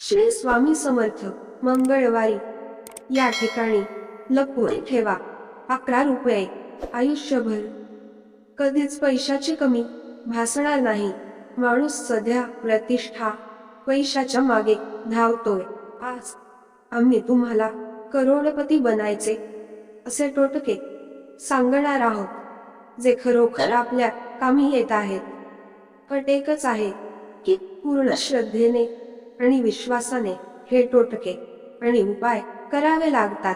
श्री स्वामी समर्थ मंगळवारी. या ठिकाणी लपवून ठेवा. अकरा रुपये. आयुष्यभर. कधीच पैशाची कमी भासणार नाही. माणूस सध्या प्रतिष्ठा पैशाच्या मागे धावतोय. आज आम्ही तुम्हाला करोडपती बनायचे असे टोटके सांगणार आहोत जे खरोखर आपल्या कामी येत आहेत. अट एकच आहे की पूर्ण श्रद्धेने आणि विश्वासाने हे टोटके आणि उपाय करावे लागतात.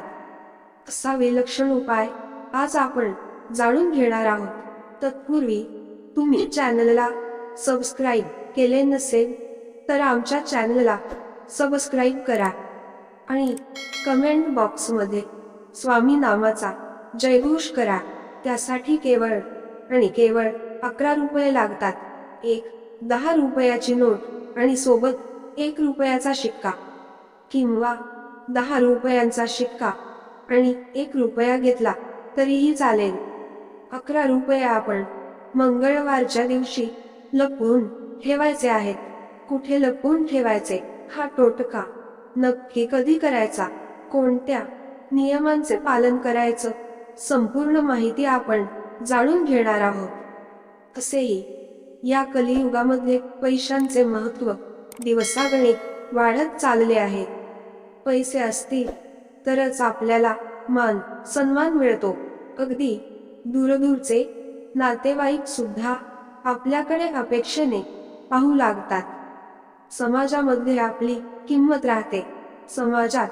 असा विलक्षण उपाय आज आपण जाणून घेणार आहोत. तत्पूर्वी तुम्ही चॅनलला सबस्क्राईब केले नसेल तर आमच्या चॅनलला सबस्क्राईब करा आणि कमेंट बॉक्समध्ये स्वामी नामाचा जयघोष करा. त्यासाठी केवळ आणि केवळ अकरा रुपये लागतात. एक दहा रुपयाची नोट आणि सोबत एक रुपयाचा शिक्का किंवा दहा रुपयांचा शिक्का आणि एक रुपया घेतला तरीही चालेल. अकरा रुपये आपण मंगळवारच्या दिवशी लपवून ठेवायचे आहेत. कुठे लपवून ठेवायचे हा टोटका नक्की कधी करायचा? कोणत्या नियमांचे पालन करायचं? संपूर्ण माहिती आपण जाणून घेणार आहोत. असेही या कलियुगामध्ये पैशांचे महत्त्व दिवसागणिक वाढत चालले आहे. पैसे असतील तरच आपल्याला मान सन्मान मिळतो. अगदी दूरदूरचे नातेवाईक सुद्धा आपल्याकडे अपेक्षेने पाहू लागतात. समाजामध्ये आपली किंमत राहते. समाजात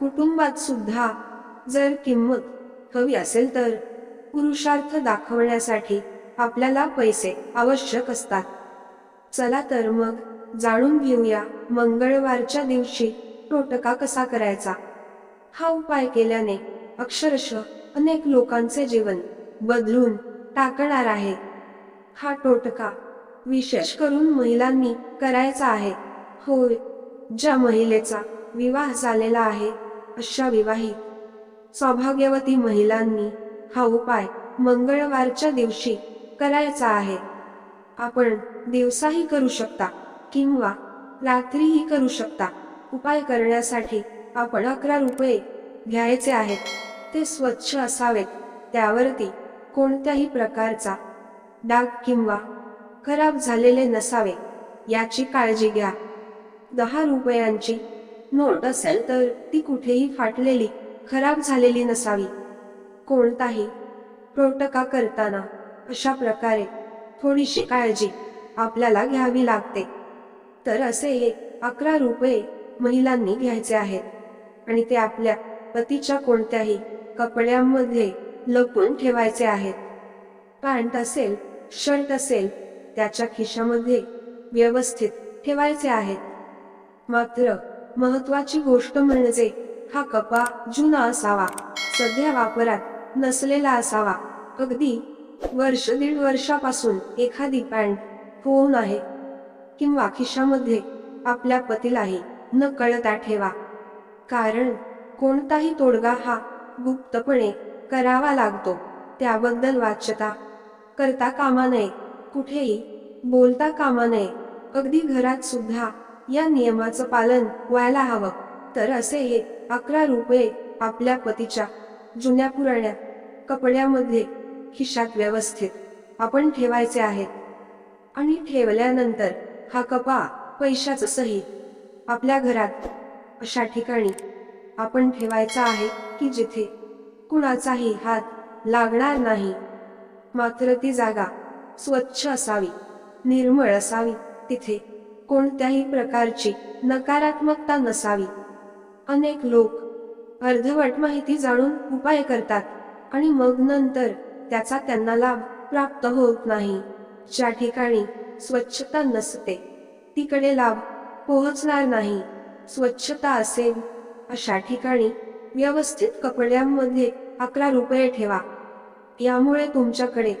कुटुंबात सुद्धा जर किंमत हवी असेल तर पुरुषार्थ दाखवण्यासाठी आपल्याला पैसे आवश्यक असतात. चला तर मग जाणून घेऊया मंगळवारच्या दिवशी टोटका कसा करायचा? हा उपाय केल्याने अक्षरशः अनेक लोकांचे जीवन बदलून टाकणार आहे. हा टोटका विशेष करून महिलांनी करायचा आहे. होय ज्या महिलेचा विवाह झालेला आहे अशा विवाहित सौभाग्यवती महिलांनी हा उपाय मंगळवारच्या दिवशी करायचा आहे. आपण दिवसाही करू शकता. किंवा रात्रीही करू शकता. उपाय करण्यासाठी आपण अकरा रुपये घ्यायचे आहेत. ते स्वच्छ असावेत. त्यावरती कोणत्याही प्रकारचा डाग किंवा खराब झालेले नसावे याची काळजी घ्या. दहा रुपयांची नोट असेल तर ती कुठेही फाटलेली खराब झालेली नसावी. कोणताही टोटका करताना अशा प्रकारे थोडीशी काळजी आपल्याला घ्यावी लागते. तर असे हे अकरा रुपये महिलांनी घ्यायचे आहेत. आणि ते आपल्या पतीच्या कोणत्याही कपड्यांमध्ये लपून ठेवायचे आहेत. पॅन्ट असेल शर्ट असेल त्याच्या खिशामध्ये व्यवस्थित ठेवायचे आहेत. मात्र महत्वाची गोष्ट म्हणजे हा कपा जुना असावा सध्या वापरात नसलेला असावा. अगदी वर्ष दीड वर्षापासून एखादी पॅन्ट होऊन आहे. किंवा खिशामध्ये आपल्या पतीलाही न कळता ठेवा. कारण कोणताही तोडगा हा गुप्तपणे करावा लागतो त्याबद्दल वाच्यता करता कामा नये कुठेही बोलता कामा नये. अगदी घरात सुद्धा या नियमाचं पालन व्हायला हवं. तर असे हे अकरा रुपये आपल्या पतीच्या जुन्या पुराण्या कपड्यामध्ये खिशात व्यवस्थित आपण ठेवायचे आहेत. आणि ठेवल्यानंतर हा कपा पैशाचं सहित आपल्या घरात अशा ठिकाणी आपण ठेवायचा आहे की जिथे कुणाचाही हात लागणार नाही. मात्र ती जागा स्वच्छ असावी निर्मळ असावी. तिथे कोणत्याही प्रकारची नकारात्मकता नसावी. अनेक लोक अर्धवट माहिती जाणून उपाय करतात आणि मग नंतर त्याचा त्यांना लाभ प्राप्त होत नाही. ज्या ठिकाणी स्वच्छता नसते. तिकडे लाभ पोहोचणार नाही. स्वच्छता असेल अशा ठिकाणी व्यवस्थित कपड्यांमध्ये अकरा रुपये ठेवा. यामुळे तुमच्याकडे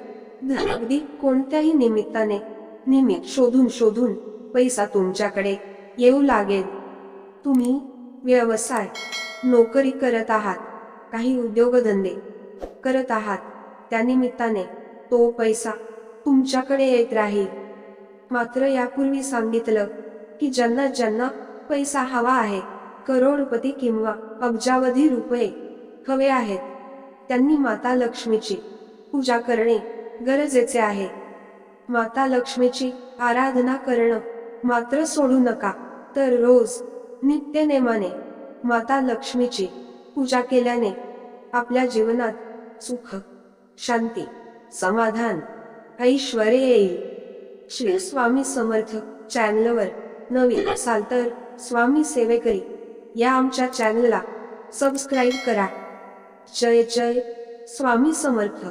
अगदी कोणत्याही निमित्ताने निमित्त शोधून शोधून पैसा तुमच्याकडे येऊ लागेल. तुम्ही व्यवसाय नोकरी करत आहात काही उद्योगधंदे करत आहात त्यानिमित्ताने तो पैसा तुमच्याकडे येत राहील. मात्र यापूर्वी सांगितलं की ज्यांना ज्यांना पैसा हवा आहे करोडपती किंवा अब्जावधी रुपये हवे आहेत त्यांनी माता लक्ष्मीची पूजा करणे गरजेचे आहे. माता लक्ष्मीची आराधना करणं मात्र सोडू नका. तर रोज नित्यनेमाने माता लक्ष्मीची पूजा केल्याने आपल्या जीवनात सुख शांती समाधान ऐश्वर येईल. श्री स्वामी समर्थ चॅनलवर नवीन असाल तर स्वामी सेवेकरी या आमच्या चॅनलला सबस्क्राईब करा. जय जय स्वामी समर्थ.